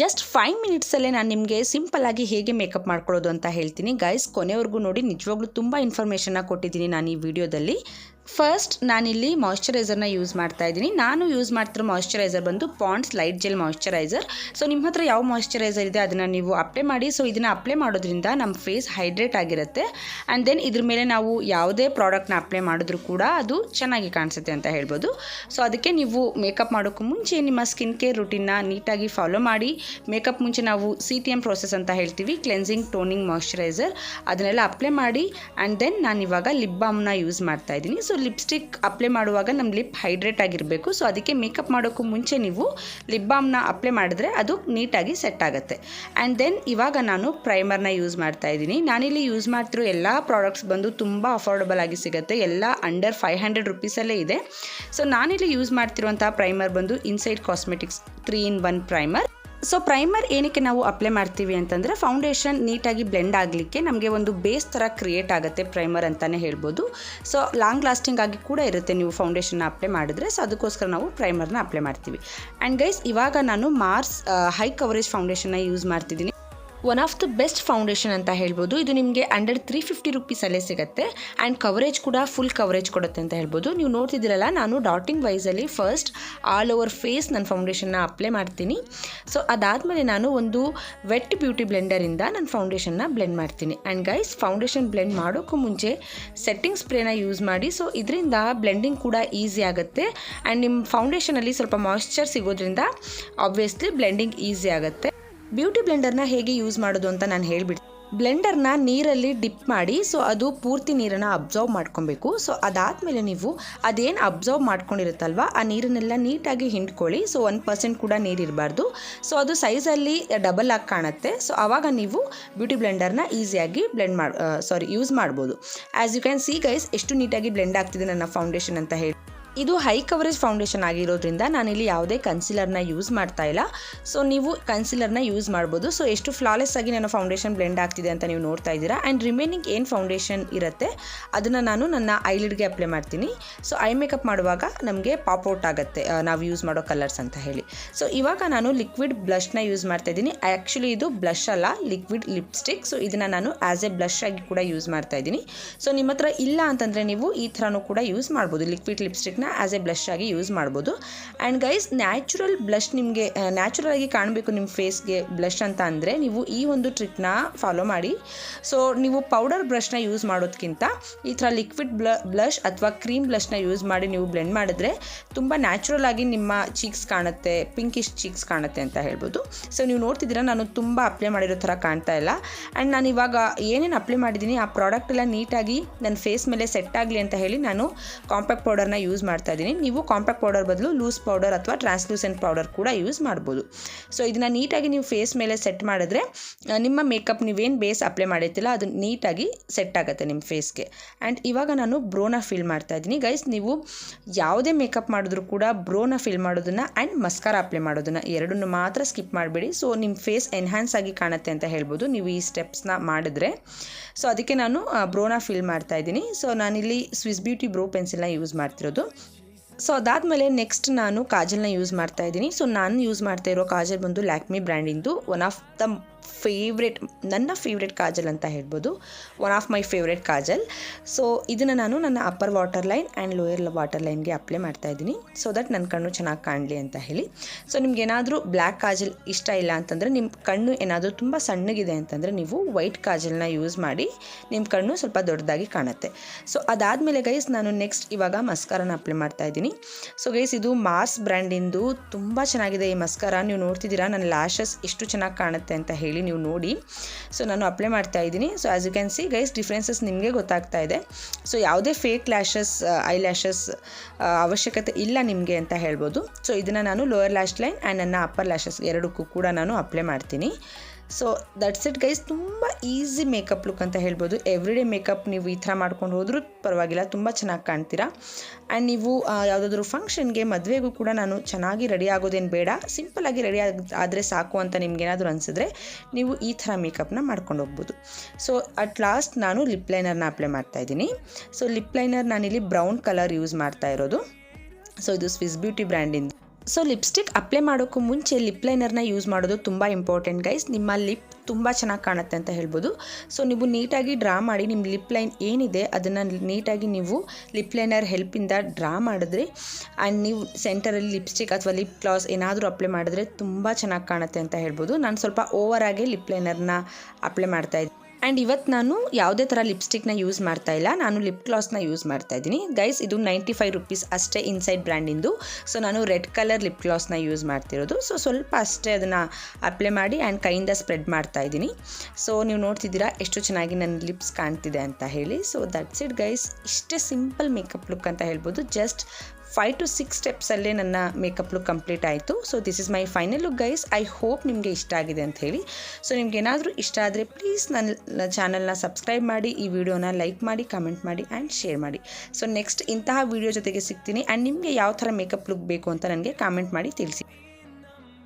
Just five ಮಿನಿಟ್ಸಲ್ಲೇ ನಾನು ನಿಮಗೆ ಸಿಂಪಲ್ಲಾಗಿ ಹೇಗೆ ಮೇಕಪ್ ಮಾಡ್ಕೊಳ್ಳೋದು ಅಂತ ಹೇಳ್ತೀನಿ. ಗೈಸ್ ಕೊನೆವರೆಗೂ ನೋಡಿ, ನಿಜವಾಗ್ಲೂ ತುಂಬ ಇನ್ಫಾರ್ಮೇಷನ್ನ ಕೊಟ್ಟಿದ್ದೀನಿ ನಾನು ಈ ವಿಡಿಯೋದಲ್ಲಿ ಫಸ್ಟ್ ನಾನಿಲ್ಲಿ ಮಾಯಶ್ಚರೈಸರ್ನ ಯೂಸ್ ಮಾಡ್ತಾ ಇದ್ದೀನಿ. ನಾನು ಯೂಸ್ ಮಾಡ್ತಿರೋ ಮಾಯಶ್ಚರೈಸರ್ ಬಂದು Pond's light gel moisturiser so ನಿಮ್ಮ ಹತ್ರ ಯಾವ ಮಾಯಶ್ಚರೈಸರ್ ಇದೆ, ಅದನ್ನು ನೀವು ಅಪ್ಲೈ ಮಾಡಿ. ಸೊ ಇದನ್ನು ಅಪ್ಲೈ ಮಾಡೋದ್ರಿಂದ ನಮ್ಮ ಫೇಸ್ ಹೈಡ್ರೇಟ್ ಆಗಿರುತ್ತೆ. ಆ್ಯಂಡ್ ದೆನ್ ಇದ್ರ ಮೇಲೆ ನಾವು ಯಾವುದೇ ಪ್ರಾಡಕ್ಟ್ನ ಅಪ್ಲೈ ಮಾಡಿದ್ರೂ ಕೂಡ ಅದು ಚೆನ್ನಾಗಿ ಕಾಣಿಸುತ್ತೆ ಅಂತ ಹೇಳ್ಬೋದು. ಸೊ ಅದಕ್ಕೆ ನೀವು ಮೇಕಪ್ ಮಾಡೋಕ್ಕೂ ಮುಂಚೆ ನಿಮ್ಮ ಸ್ಕಿನ್ ಕೇರ್ ರುಟೀನ್ನ ನೀಟಾಗಿ ಫಾಲೋ ಮಾಡಿ. ಮೇಕಪ್ ಮುಂಚೆ ನಾವು ಸಿ ಟಿ ಎಂ ಪ್ರೋಸೆಸ್ ಅಂತ ಹೇಳ್ತೀವಿ ಕ್ಲೆನ್ಸಿಂಗ್ ಟೋನಿಂಗ್ ಮಾಯಶ್ಚರೈಸರ್ ಅದನ್ನೆಲ್ಲ ಅಪ್ಲೈ ಮಾಡಿ. ಆ್ಯಂಡ್ ದೆನ್ ನಾನು ಇವಾಗ ಲಿಪ್ ಬಾಮ್ನ ಯೂಸ್ ಮಾಡ್ತಾ ಇದ್ದೀನಿ. ಸೊ ಲಿಪ್ಸ್ಟಿಕ್ ಅಪ್ಲೈ ಮಾಡುವಾಗ ನಮ್ಮ ಲಿಪ್ ಹೈಡ್ರೇಟ್ ಆಗಿರಬೇಕು. ಸೊ ಅದಕ್ಕೆ ಮೇಕಪ್ ಮಾಡೋಕ್ಕೂ ಮುಂಚೆ ನೀವು ಲಿಪ್ ಬಾಮ್ನ ಅಪ್ಲೈ ಮಾಡಿದ್ರೆ ಅದು ನೀಟಾಗಿ ಸೆಟ್ ಆಗುತ್ತೆ. ಆ್ಯಂಡ್ ದೆನ್ ಇವಾಗ ನಾನು ಪ್ರೈಮರ್ನ ಯೂಸ್ ಮಾಡ್ತಾ ಇದ್ದೀನಿ. ನಾನಿಲ್ಲಿ ಯೂಸ್ ಮಾಡ್ತಿರೋ ಎಲ್ಲ ಪ್ರಾಡಕ್ಟ್ಸ್ ಬಂದು ತುಂಬ ಅಫೋರ್ಡಬಲ್ ಆಗಿ ಸಿಗುತ್ತೆ. ಎಲ್ಲ ಅಂಡರ್ ಫೈವ್ ಹಂಡ್ರೆಡ್ ರುಪೀಸಲ್ಲೇ ಇದೆ. ಸೊ ನಾನಿಲ್ಲಿ ಯೂಸ್ ಮಾಡ್ತಿರುವಂಥ ಪ್ರೈಮರ್ ಬಂದು Insight cosmetics three in one primer so primer ಏನಕ್ಕೆ ನಾವು ಅಪ್ಲೈ ಮಾಡ್ತೀವಿ ಅಂತಂದರೆ ಫೌಂಡೇಶನ್ ನೀಟಾಗಿ ಬ್ಲೆಂಡ್ ಆಗಲಿಕ್ಕೆ ನಮಗೆ ಒಂದು ಬೇಸ್ ಥರ ಕ್ರಿಯೇಟ್ ಆಗುತ್ತೆ ಪ್ರೈಮರ್ ಅಂತಲೇ ಹೇಳ್ಬೋದು. ಸೊ ಲಾಂಗ್ ಲಾಸ್ಟಿಂಗ್ ಆಗಿ ಕೂಡ ಇರುತ್ತೆ ನೀವು ಫೌಂಡೇಶನ್ನ ಅಪ್ಲೈ ಮಾಡಿದ್ರೆ. ಸೊ ಅದಕ್ಕೋಸ್ಕರ ನಾವು ಪ್ರೈಮರ್ನ ಅಪ್ಲೈ ಮಾಡ್ತೀವಿ. ಆ್ಯಂಡ್ ಗೈಸ್ ಇವಾಗ ನಾನು ಮಾರ್ಸ್ ಹೈ ಕವರೇಜ್ ಫೌಂಡೇಶನ್ನ ಯೂಸ್ ಮಾಡ್ತಿದ್ದೀನಿ. One of the best foundation ಅಂತ ಹೇಳ್ಬೋದು. ಇದು ನಿಮಗೆ ಅಂಡರ್ ತ್ರೀ ಫಿಫ್ಟಿ ರುಪೀಸಲ್ಲೇ ಸಿಗುತ್ತೆ. ಆ್ಯಂಡ್ ಕವರೇಜ್ ಕೂಡ ಫುಲ್ ಕವರೇಜ್ ಕೊಡುತ್ತೆ ಅಂತ ಹೇಳ್ಬೋದು. ನೀವು ನೋಡ್ತಿದ್ದೀರಲ್ಲ, ನಾನು ಡಾಟಿಂಗ್ ವೈಸಲ್ಲಿ ಫಸ್ಟ್ ಆಲ್ ಓವರ್ ಫೇಸ್ ನನ್ನ ಫೌಂಡೇಶನ್ನ ಅಪ್ಲೈ ಮಾಡ್ತೀನಿ. ಸೊ ಅದಾದಮೇಲೆ ನಾನು ಒಂದು ವೆಟ್ ಬ್ಯೂಟಿ ಬ್ಲೆಂಡರಿಂದ ನನ್ನ ಫೌಂಡೇಶನ್ನ ಬ್ಲೆಂಡ್ ಮಾಡ್ತೀನಿ. ಆ್ಯಂಡ್ ಗೈಸ್ ಫೌಂಡೇಶನ್ ಬ್ಲೆಂಡ್ ಮಾಡೋಕ್ಕೂ ಮುಂಚೆ ಸೆಟ್ಟಿಂಗ್ ಸ್ಪ್ರೇನ ಯೂಸ್ ಮಾಡಿ. ಸೊ ಇದರಿಂದ ಬ್ಲೆಂಡಿಂಗ್ ಕೂಡ ಈಸಿ ಆಗುತ್ತೆ. ಆ್ಯಂಡ್ ನಿಮ್ಮ ಫೌಂಡೇಶನಲ್ಲಿ ಸ್ವಲ್ಪ ಮಾಯಿಶ್ಚರ್ ಸಿಗೋದ್ರಿಂದ ಆಬ್ವಿಯಸ್ಲಿ ಬ್ಲೆಂಡಿಂಗ್ ಈಸಿ ಆಗುತ್ತೆ. ಬ್ಯೂಟಿ ಬ್ಲೆಂಡರ್ನ ಹೇಗೆ ಯೂಸ್ ಮಾಡೋದು ಅಂತ ನಾನು ಹೇಳಿಬಿಡ್ತೀನಿ ಬ್ಲೆಂಡರ್ನ ನೀರಲ್ಲಿ ಡಿಪ್ ಮಾಡಿ ಸೊ ಅದು ಪೂರ್ತಿ ನೀರನ್ನು ಅಬ್ಸರ್ವ್ ಮಾಡ್ಕೊಬೇಕು. ಸೊ ಅದಾದಮೇಲೆ ನೀವು ಅದೇನು ಅಬ್ಸರ್ವ್ ಮಾಡ್ಕೊಂಡಿರುತ್ತಲ್ವ, ಆ ನೀರನ್ನೆಲ್ಲ ನೀಟಾಗಿ ಹಿಂಡ್ಕೊಳ್ಳಿ. ಸೊ ಒನ್ ಪರ್ಸೆಂಟ್ ಕೂಡ ನೀರಿರಬಾರ್ದು ಸೊ ಅದು ಸೈಜಲ್ಲಿ ಡಬಲ್ ಆಗಿ ಕಾಣುತ್ತೆ. ಸೊ ಆವಾಗ ನೀವು ಬ್ಯೂಟಿ ಬ್ಲೆಂಡರ್ನ ಈಸಿಯಾಗಿ ಬ್ಲೆಂಡ್ ಮಾಡಿ ಸಾರಿ ಯೂಸ್ ಮಾಡ್ಬೋದು. As you can see guys ಎಷ್ಟು ನೀಟಾಗಿ ಬ್ಲೆಂಡ್ ಆಗ್ತಿದೆ ನನ್ನ ಫೌಂಡೇಶನ್ ಅಂತ ಹೇಳಿ. ಇದು ಹೈ ಕವರೇಜ್ ಫೌಂಡೇಶನ್ ಆಗಿರೋದ್ರಿಂದ ನಾನಿಲ್ಲಿ ಯಾವುದೇ ಕನ್ಸಿಲರ್ನ ಯೂಸ್ ಮಾಡ್ತಾ ಇಲ್ಲ. ಸೊ ನೀವು ಕನ್ಸಿಲರ್ನ ಯೂಸ್ ಮಾಡ್ಬೋದು. ಸೊ ಎಷ್ಟು ಫ್ಲಾಲೆಸ್ ಆಗಿ ನನ್ನ ಫೌಂಡೇಶನ್ ಬ್ಲೆಂಡ್ ಆಗ್ತಿದೆ ಅಂತ ನೀವು ನೋಡ್ತಾ ಇದ್ದೀರಾ. ಆ್ಯಂಡ್ ರಿಮೈನಿಂಗ್ ಏನು ಫೌಂಡೇಶನ್ ಇರುತ್ತೆ, ಅದನ್ನು ನಾನು ನನ್ನ ಐಲಿಡ್ಗೆ ಅಪ್ಲೈ ಮಾಡ್ತೀನಿ. ಸೊ ಐ ಮೇಕಪ್ ಮಾಡುವಾಗ ನಮಗೆ ಪಾಪ್ಔಟ್ ಆಗುತ್ತೆ ನಾವು ಯೂಸ್ ಮಾಡೋ ಕಲರ್ಸ್ ಅಂತ ಹೇಳಿ. ಸೊ ಇವಾಗ ನಾನು ಲಿಕ್ವಿಡ್ ಬ್ಲಷ್ನ ಯೂಸ್ ಮಾಡ್ತಾ ಇದ್ದೀನಿ. ಆ್ಯಕ್ಚುಲಿ ಇದು ಬ್ಲಷ್ ಅಲ್ಲ ಲಿಕ್ವಿಡ್ ಲಿಪ್ಸ್ಟಿಕ್ ಸೊ ಇದನ್ನು ನಾನು ಆ್ಯಸ್ ಎ ಬ್ಲಷ್ ಆಗಿ ಕೂಡ ಯೂಸ್ ಮಾಡ್ತಾ ಇದ್ದೀನಿ. ಸೊ ನಿಮ್ಮ ಹತ್ರ ಇಲ್ಲ ಅಂತಂದರೆ ನೀವು ಈ ಥರನೂ ಕೂಡ ಯೂಸ್ ಮಾಡ್ಬೋದು. ಲಿಕ್ವಿಡ್ ಲಿಪ್ಸ್ಟಿಕ್ನ ಆ್ಯಸ್ ಎ ಬ್ಲಷ್ ಆಗಿ ಯೂಸ್ ಮಾಡ್ಬೋದು. ಆ್ಯಂಡ್ ಗೈಸ್, ನ್ಯಾಚುರಲ್ ಬ್ಲಷ್ ನಿಮಗೆ ನ್ಯಾಚುರಲ್ ಆಗಿ ಕಾಣಬೇಕು ನಿಮ್ಮ ಫೇಸ್ಗೆ ಬ್ಲಷ್ ಅಂತ ಅಂದರೆ ನೀವು ಈ ಒಂದು ಟ್ರಿಕ್ನ ಫಾಲೋ ಮಾಡಿ. ಸೊ, ನೀವು ಪೌಡರ್ ಬ್ರಷ್ನ ಯೂಸ್ ಮಾಡೋದಕ್ಕಿಂತ ಈ ಥರ ಲಿಕ್ವಿಡ್ ಬ್ಲ ಬ್ಲಷ್ ಅಥವಾ ಕ್ರೀಮ್ ಬ್ಲಷ್ನ ಯೂಸ್ ಮಾಡಿ ನೀವು ಬ್ಲೆಂಡ್ ಮಾಡಿದ್ರೆ ತುಂಬ ನ್ಯಾಚುರಲ್ ಆಗಿ ನಿಮ್ಮ ಚೀಕ್ಸ್ ಕಾಣುತ್ತೆ, ಪಿಂಕಿಶ್ ಚೀಕ್ಸ್ ಕಾಣುತ್ತೆ ಅಂತ ಹೇಳ್ಬೋದು. ಸೊ, ನೀವು ನೋಡ್ತಿದ್ದೀರಾ, ನಾನು ತುಂಬ ಅಪ್ಲೈ ಮಾಡಿರೋ ಥರ ಕಾಣ್ತಾ ಇಲ್ಲ. ಆ್ಯಂಡ್ ನಾನು ಇವಾಗ ಏನೇನು ಅಪ್ಲೈ ಮಾಡಿದ್ದೀನಿ, ಆ ಪ್ರಾಡಕ್ಟ್ ಎಲ್ಲ ನೀಟಾಗಿ ನನ್ನ ಫೇಸ್ ಮೇಲೆ ಸೆಟ್ ಆಗಲಿ ಅಂತ ಹೇಳಿ ನಾನು ಕಾಂಪ್ಯಾಕ್ಟ್ ಪೌಡರ್ನ ಯೂಸ್ ಮಾಡ್ತಾ ಇದ್ದೀನಿ. ನೀವು ಕಾಂಪ್ಯಾಕ್ಟ್ ಪೌಡರ್ ಬದಲು ಲೂಸ್ ಪೌಡರ್ ಅಥವಾ ಟ್ರಾನ್ಸ್ಲೂಸೆಂಟ್ ಪೌಡರ್ ಕೂಡ ಯೂಸ್ ಮಾಡ್ಬೋದು. ಸೊ ಇದನ್ನು ನೀಟಾಗಿ ನೀವು ಫೇಸ್ ಮೇಲೆ ಸೆಟ್ ಮಾಡಿದ್ರೆ ನಿಮ್ಮ ಮೇಕಪ್ ನೀವೇನು ಬೇಸ್ ಅಪ್ಲೈ ಮಾಡಿರ್ತಿಲ್ಲ ಅದು ನೀಟಾಗಿ ಸೆಟ್ ಆಗುತ್ತೆ ನಿಮ್ಮ ಫೇಸ್ಗೆ ಆ್ಯಂಡ್ ಇವಾಗ ನಾನು ಬ್ರೋನ ಫಿಲ್ ಮಾಡ್ತಾ ಇದ್ದೀನಿ. ಗೈಸ್ ನೀವು ಯಾವುದೇ ಮೇಕಪ್ ಮಾಡಿದ್ರು ಕೂಡ ಬ್ರೋನ ಫಿಲ್ ಮಾಡೋದನ್ನು ಆ್ಯಂಡ್ ಮಸ್ಕಾರ ಅಪ್ಲೈ ಮಾಡೋದನ್ನು ಎರಡನ್ನು ಮಾತ್ರ ಸ್ಕಿಪ್ ಮಾಡಬೇಡಿ. ಸೊ ನಿಮ್ಮ ಫೇಸ್ ಎನ್ಹ್ಯಾನ್ಸ್ ಆಗಿ ಕಾಣುತ್ತೆ ಅಂತ ಹೇಳ್ಬೋದು. ನೀವು ಈ ಸ್ಟೆಪ್ಸ್ನ ಮಾಡಿದ್ರೆ. ಸೊ ಅದಕ್ಕೆ ನಾನು ಬ್ರೋನ ಫಿಲ್ ಮಾಡ್ತಾ ಇದ್ದೀನಿ. ಸೊ ನಾನಿಲ್ಲಿ ಸ್ವಿಸ್ ಬ್ಯೂಟಿ ಬ್ರೋ ಪೆನ್ಸಿಲ್ನ ಯೂಸ್ ಮಾಡ್ತಿರೋದು. ಸೊ ಅದಾದಮೇಲೆ ನೆಕ್ಸ್ಟ್ ನಾನು ಕಾಜಲ್ನ ಯೂಸ್ ಮಾಡ್ತಾ ಇದ್ದೀನಿ. ಸೊ ನಾನು ಯೂಸ್ ಮಾಡ್ತಾ ಇರೋ ಕಾಜಲ್ ಬಂದು ಲ್ಯಾಕ್ಮಿ ಬ್ರ್ಯಾಂಡಿಂದು ಒನ್ ಆಫ್ ದ ಫೇವ್ರೆಟ್ ನನ್ನ ಫೇವ್ರೆಟ್ ಕಾಜಲ್ ಅಂತ ಹೇಳ್ಬೋದು. One of my favourite kajal. So ಇದನ್ನು ನಾನು ನನ್ನ upper water line and lower water ಲೈನ್ಗೆ ಅಪ್ಲೈ ಮಾಡ್ತಾ ಇದ್ದೀನಿ. ಸೊ ದಟ್ ನನ್ನ ಕಣ್ಣು ಚೆನ್ನಾಗಿ ಕಾಣಲಿ ಅಂತ ಹೇಳಿ. ಸೊ ನಿಮ್ಗೆ ಏನಾದರೂ ಬ್ಲ್ಯಾಕ್ ಕಾಜಲ್ ಇಷ್ಟ ಇಲ್ಲ ಅಂತಂದರೆ ನಿಮ್ಮ ಕಣ್ಣು ಏನಾದರೂ ತುಂಬ ಸಣ್ಣಗಿದೆ ಅಂತಂದರೆ, ನೀವು ವೈಟ್ ಕಾಜಲ್ನ ಯೂಸ್ ಮಾಡಿ ನಿಮ್ಮ ಕಣ್ಣು ಸ್ವಲ್ಪ ದೊಡ್ಡದಾಗಿ ಕಾಣುತ್ತೆ. ಸೊ ಅದಾದಮೇಲೆ ಗೈಸ್ ನಾನು ನೆಕ್ಸ್ಟ್ ಇವಾಗ ಮಸ್ಕಾರನ ಅಪ್ಲೈ ಮಾಡ್ತಾ ಇದ್ದೀನಿ. ಸೊ ಗೈಸ್ ಇದು ಮಾಸ್ ಬ್ರ್ಯಾಂಡಿಂದು ತುಂಬ ಚೆನ್ನಾಗಿದೆ. ಈ ಮಸ್ಕರ ನೀವು ನೋಡ್ತಿದ್ದೀರಾ? ನನ್ನ ಲ್ಯಾಶಸ್ ಎಷ್ಟು ಚೆನ್ನಾಗಿ ಕಾಣುತ್ತೆ ಅಂತ ಹೇಳಿ ನೀವು ನೋಡಿ. ಸೊ ನಾನು ಅಪ್ಲೈ ಮಾಡ್ತಾ ಇದ್ದೀನಿ. So as you can see guys differences ನಿಮಗೆ ಗೊತ್ತಾಗ್ತಾ ಇದೆ. ಸೊ ಯಾವುದೇ ಫೇಕ್ ಲ್ಯಾಶಸ್ ಐ ಲ್ಯಾಶಸ್ ಅವಶ್ಯಕತೆ ಇಲ್ಲ ನಿಮಗೆ ಅಂತ ಹೇಳ್ಬೋದು. ಸೊ ಇದನ್ನು ನಾನು ಲೋಯರ್ ಲ್ಯಾಶ್ ಲೈನ್ ಆ್ಯಂಡ್ ನನ್ನ ಅಪ್ಪರ್ ಲ್ಯಾಶಸ್ ಎರಡಕ್ಕೂ ಕೂಡ ನಾನು ಅಪ್ಲೈ ಮಾಡ್ತೀನಿ. ಸೊ ದಟ್ಸ್ ಇಟ್ ಗೈಸ್ ತುಂಬ ಈಸಿ ಮೇಕಪ್ ಲುಕ್ ಅಂತ ಹೇಳ್ಬೋದು. ಎವ್ರಿ ಡೇ ಮೇಕಪ್ ನೀವು ಈ ಥರ ಮಾಡ್ಕೊಂಡು ಹೋದರೂ ಪರವಾಗಿಲ್ಲ. ತುಂಬ ಚೆನ್ನಾಗಿ ಕಾಣ್ತೀರಾ? ಆ್ಯಂಡ್ ನೀವು ಯಾವುದಾದ್ರೂ ಫಂಕ್ಷನ್ಗೆ ಮದುವೆಗೂ ಕೂಡ ನಾನು ಚೆನ್ನಾಗಿ ರೆಡಿ ಆಗೋದೇನು ಬೇಡ. ಸಿಂಪಲಾಗಿ ರೆಡಿ ಆಗ ಆದರೆ ಸಾಕು ಅಂತ ನಿಮ್ಗೇನಾದರೂ ಅನಿಸಿದ್ರೆ ನೀವು ಈ ಥರ ಮೇಕಪ್ನ ಮಾಡ್ಕೊಂಡು ಹೋಗ್ಬೋದು. ಸೊ ಅಟ್ ಲಾಸ್ಟ್ ನಾನು ಲಿಪ್ ಲೈನರ್ನ ಅಪ್ಲೈ ಮಾಡ್ತಾ ಇದ್ದೀನಿ. ಸೊ ಲಿಪ್ ಲೈನರ್ ನಾನಿಲ್ಲಿ ಬ್ರೌನ್ ಕಲರ್ ಯೂಸ್ ಮಾಡ್ತಾ ಇರೋದು. ಸೊ ಇದು ಸ್ವಿಸ್ ಬ್ಯೂಟಿ ಬ್ರ್ಯಾಂಡಿಂದ ಸೊ ಲಿಪ್ಸ್ಟಿಕ್ ಅಪ್ಲೈ ಮಾಡೋಕ್ಕೂ ಮುಂಚೆ ಲಿಪ್ ಲೈನರ್ನ ಯೂಸ್ ಮಾಡೋದು ತುಂಬ ಇಂಪಾರ್ಟೆಂಟ್ ಗೈಸ್ ನಿಮ್ಮ ಲಿಪ್ ತುಂಬ ಚೆನ್ನಾಗಿ ಕಾಣುತ್ತೆ ಅಂತ ಹೇಳ್ಬೋದು. ಸೊ ನೀವು ನೀಟಾಗಿ ಡ್ರಾ ಮಾಡಿ ನಿಮ್ಮ ಲಿಪ್ ಲೈನ್ ಏನಿದೆ ಅದನ್ನು ನೀಟಾಗಿ ನೀವು ಲಿಪ್ ಲೈನರ್ ಹೆಲ್ಪಿಂದ ಡ್ರಾ ಮಾಡಿದ್ರೆ ಆ್ಯಂಡ್ ನೀವು ಸೆಂಟರಲ್ಲಿ ಲಿಪ್ಸ್ಟಿಕ್ ಅಥವಾ ಲಿಪ್ ಗ್ಲಾಸ್ ಏನಾದರೂ ಅಪ್ಲೈ ಮಾಡಿದ್ರೆ ತುಂಬ ಚೆನ್ನಾಗಿ ಕಾಣುತ್ತೆ ಅಂತ ಹೇಳ್ಬೋದು. ನಾನು ಸ್ವಲ್ಪ ಓವರಾಗಿ ಲಿಪ್ ಲೈನರ್ನ ಅಪ್ಲೈ ಮಾಡ್ತಾ ಇದ್ದೀನಿ ಆ್ಯಂಡ್ ಇವತ್ತು ನಾನು ಯಾವುದೇ ಥರ ಲಿಪ್ಸ್ಟಿಕ್ನ ಯೂಸ್ ಮಾಡ್ತಾ ಇಲ್ಲ. ನಾನು ಲಿಪ್ ಗ್ಲಾಸ್ನ ಯೂಸ್ ಮಾಡ್ತಾ ಇದ್ದೀನಿ. ಗೈಸ್ ಇದು ನೈಂಟಿ ಫೈವ್ ರುಪೀಸ್ ಅಷ್ಟೇ ಇನ್ಸೈಡ್ ಬ್ರ್ಯಾಂಡಿಂದು ಸೊ ನಾನು ರೆಡ್ ಕಲರ್ ಲಿಪ್ ಗ್ಲಾಸ್ನ ಯೂಸ್ ಮಾಡ್ತಿರೋದು. ಸೊ ಸ್ವಲ್ಪ ಅಷ್ಟೇ ಅದನ್ನು ಅಪ್ಲೈ ಮಾಡಿ ಆ್ಯಂಡ್ ಕೈಯಿಂದ ಸ್ಪ್ರೆಡ್ ಮಾಡ್ತಾ ಇದ್ದೀನಿ. ಸೊ ನೀವು ನೋಡ್ತಿದ್ದೀರಾ ಎಷ್ಟು ಚೆನ್ನಾಗಿ ನನ್ನ ಲಿಪ್ಸ್ ಕಾಣ್ತಿದೆ ಅಂತ ಹೇಳಿ. ಸೊ ದಟ್ಸ್ ಇಟ್ ಗೈಸ್ ಇಷ್ಟೇ ಸಿಂಪಲ್ ಮೇಕಪ್ ಲುಕ್ ಅಂತ ಹೇಳ್ಬೋದು. ಜಸ್ಟ್ ಫೈವ್ ಟು ಸಿಕ್ಸ್ ಸ್ಟೆಪ್ಸಲ್ಲೇ ನನ್ನ ಮೇಕಪ್ ಲುಕ್ ಕಂಪ್ಲೀಟ್ ಆಯಿತು. So this is my final look guys I hope ನಿಮಗೆ ಇಷ್ಟ ಆಗಿದೆ ಅಂತ ಹೇಳಿ. ಸೊ ನಿಮ್ಗೆ ಏನಾದರೂ ಇಷ್ಟ ಆದರೆ ಪ್ಲೀಸ್ ನನ್ನ ಚಾನಲ್ನ ಸಬ್ಸ್ಕ್ರೈಬ್ ಮಾಡಿ, ಈ ವಿಡಿಯೋನ ಲೈಕ್ ಮಾಡಿ ಕಮೆಂಟ್ ಮಾಡಿ ಆ್ಯಂಡ್ ಶೇರ್ ಮಾಡಿ. ಸೊ ನೆಕ್ಸ್ಟ್ ಇಂತಹ ವಿಡಿಯೋ ಜೊತೆಗೆ ಸಿಗ್ತೀನಿ. ಆ್ಯಂಡ್ ನಿಮಗೆ ಯಾವ ಥರ ಮೇಕಪ್ ಲುಕ್ ಬೇಕು ಅಂತ ನನಗೆ ಕಾಮೆಂಟ್ ಮಾಡಿ ತಿಳಿಸಿ.